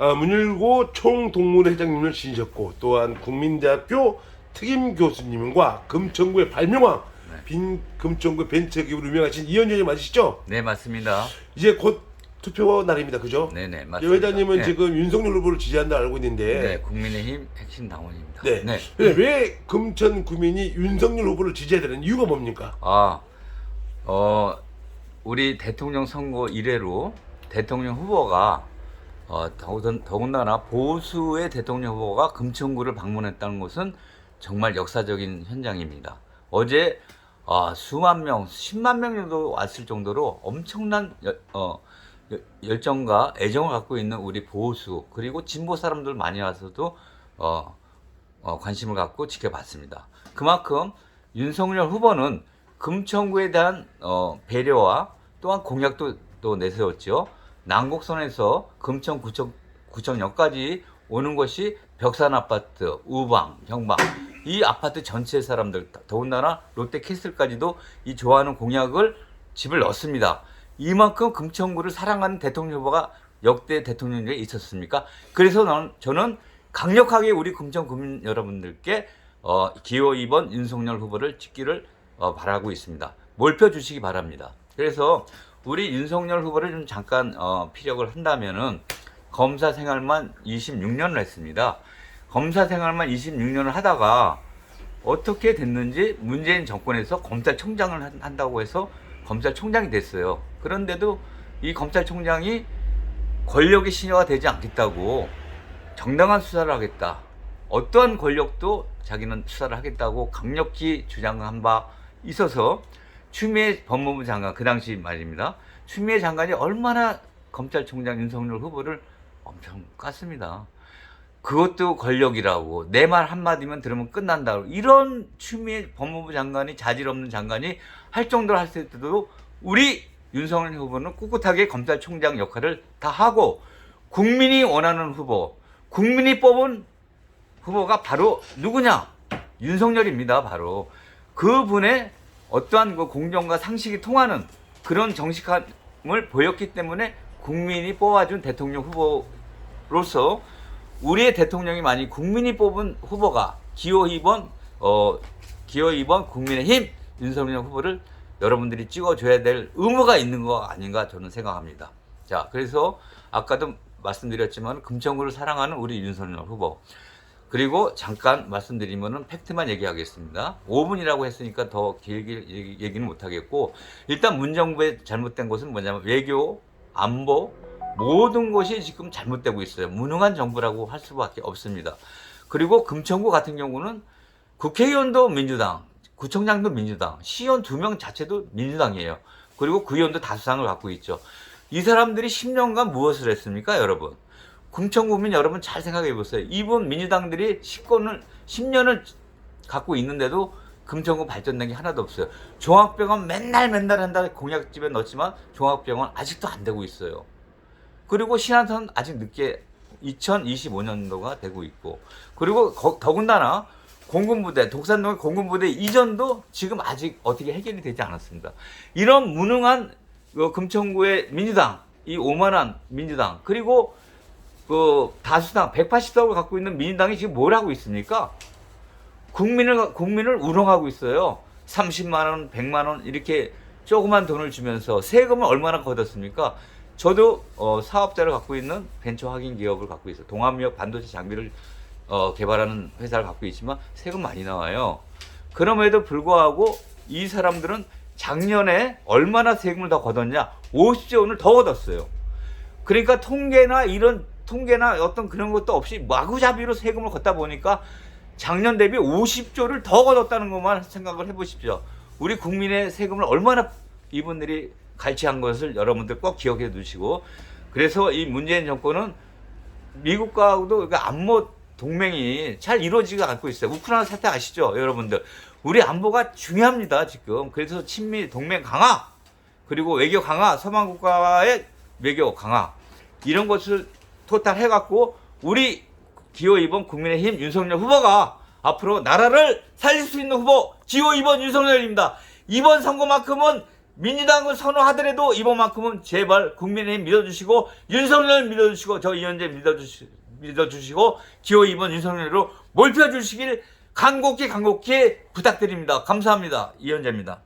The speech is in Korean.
아, 문일고 총동문회 회장님을 지내셨고 또한 국민대학교 특임 교수님과 금천구의 발명왕 네. 빈 금천구 벤처기업으로 유명하신 이현정님 맞으시죠? 네 맞습니다. 이제 곧 투표 날입니다. 그죠? 네네 이 맞습니다. 회장님은 네. 지금 윤석열 후보를 지지한다 알고 네 있는데 국민의힘 핵심 당원입니다. 네. 근데 왜 금천 구민이 윤석열 후보를 지지해야 되는 이유가 뭡니까? 아, 어, 우리 대통령 선거 이래로 대통령 후보가 어, 더군, 더군다나 보수의 대통령 후보가 금천구를 방문했다는 것은 정말 역사적인 현장입니다. 어제 어, 수만 명, 10만 명 정도 왔을 정도로 엄청난 열, 어, 열- 열정과 애정을 갖고 있는 우리 보수 그리고 진보 사람들 많이 와서도 어, 어, 관심을 갖고 지켜봤습니다. 그만큼 윤석열 후보는 금천구에 대한 어, 배려와 또한 공약도 또 내세웠죠. 난곡선에서 금천 구청, 구청역까지 오는 것이 벽산 아파트, 우방, 형방 이 아파트 전체 사람들 더군다나 롯데캐슬까지도 이 좋아하는 공약을 집을 넣습니다. 이만큼 금천구를 사랑하는 대통령 후보가 역대 대통령에 있었습니까? 그래서 난- 저는 강력하게 우리 금천 국민 여러분들께 어, 기호 2번 윤석열 후보를 찍기를 어, 바라고 있습니다. 몰표 주시기 바랍니다. 그래서 우리 윤석열 후보를 좀 잠깐 어, 피력을 한다면은 검사 생활만 26년을 했습니다. 검사 생활만 26년을 하다가 어떻게 됐는지 문재인 정권에서 검찰총장을 한- 한다고 해서 검찰총장이 됐어요. 그런데도 이 검찰총장이 권력의 신여가 되지 않겠다고 정당한 수사를 하겠다. 어떠한 권력도 자기는 수사를 하겠다고 강력히 주장한 바 있어서 추미애 법무부 장관 그 당시 말입니다. 추미애 장관이 얼마나 검찰총장 윤석열 후보를 엄청 깠습니다. 그것도 권력이라고 내 말 한마디면 들으면 끝난다고 이런 추미애 법무부 장관이 자질 없는 장관이 할 정도로 할 때도 우리 윤석열 후보는 꿋꿋하게 검찰총장 역할을 다 하고 국민이 원하는 후보 국민이 뽑은 후보가 바로 누구냐 윤석열입니다 바로 그분의 어떠한 그 공정과 상식이 통하는 그런 정직함을 보였기 때문에 국민이 뽑아준 대통령 후보로서 우리의 대통령이 많이 국민이 뽑은 후보가 기호 2번 어 기호 2번 국민의힘 윤석열 후보를 여러분들이 찍어줘야 될 의무가 있는 거 아닌가 저는 생각합니다. 자 그래서 아까도 말씀드렸지만 금천구를 사랑하는 우리 윤석열 후보 그리고 잠깐 말씀드리면은 팩트만 얘기하겠습니다. 5분이라고 했으니까 더 길게 얘기- 얘기는 못하겠고 일단 문정부의 잘못된 것은 뭐냐면 외교, 안보 모든 것이 지금 잘못되고 있어요. 무능한 정부라고 할 수밖에 없습니다. 그리고 금천구 같은 경우는 국회의원도 민주당, 구청장도 민주당, 시의원 두 명 자체도 민주당이에요. 그리고 구의원도 다수당을 갖고 있죠. 이 사람들이 10년간 무엇을 했습니까, 여러분? 금천 구민 여러분 잘 생각해 보세요. 이분 민주당들이 10권을 10년을 갖고 있는데도 금천구 발전된 게 하나도 없어요. 종합병원 맨날 맨날 한다 공약집에 넣었지만 종합병원 아직도 안 되고 있어요. 그리고 신한선 아직 늦게 2025년도가 되고 있고 그리고 거- 더군다나 공군부대 독산동의 공군부대 이전도 지금 아직 어떻게 해결이 되지 않았습니다. 이런 무능한 그 금천구의 민주당 이 오만한 민주당 그리고 그 다수당 180석을 갖고 있는 민주당이 지금 뭘 하고 있습니까? 국민을 국민을 우롱하고 있어요. 30만 원, 100만 원 이렇게 조그만 돈을 주면서 세금을 얼마나 걷었습니까? 저도 어, 사업자를 갖고 있는 벤처 확인 기업을 갖고 있어요. 동암미역 반도체 장비를 어, 개발하는 회사를 갖고 있지만 세금 많이 나와요. 그럼에도 불구하고 이 사람들은 작년에 얼마나 세금을 더 걷었냐? 50조 원을 더 걷었어요. 그러니까 통계나 이런 통계나 어떤 그런 것도 없이 마구잡이로 세금을 걷다 보니까 작년 대비 50조를 더 걷었다는 것만 생각을 해보십시오. 우리 국민의 세금을 얼마나 이분들이 갈취한 것을 여러분들 꼭 기억해 두시고 그래서 이 문재인 정권은 미국과도 그 안보 동맹이 잘 이루어지지 않고 있어요. 우크라이나 사태 아시죠, 여러분들? 우리 안보가 중요합니다, 지금. 그래서 친미 동맹 강화, 그리고 외교 강화, 서방 국가의 외교 강화 이런 것을 토탈 해갖고 우리 기호 2번 국민의힘 윤석열 후보가 앞으로 나라를 살릴 수 있는 후보 기호 2번 윤석열입니다. 이번 선거만큼은 민주당을 선호하더라도 이번만큼은 제발 국민의힘 믿어주시고 윤석열 믿어주시고 저 이현재 믿어주시, 믿어주시고 기호 2번 윤석열로 몰펴주시길 간곡히 간곡히 부탁드립니다. 감사합니다. 이현재입니다.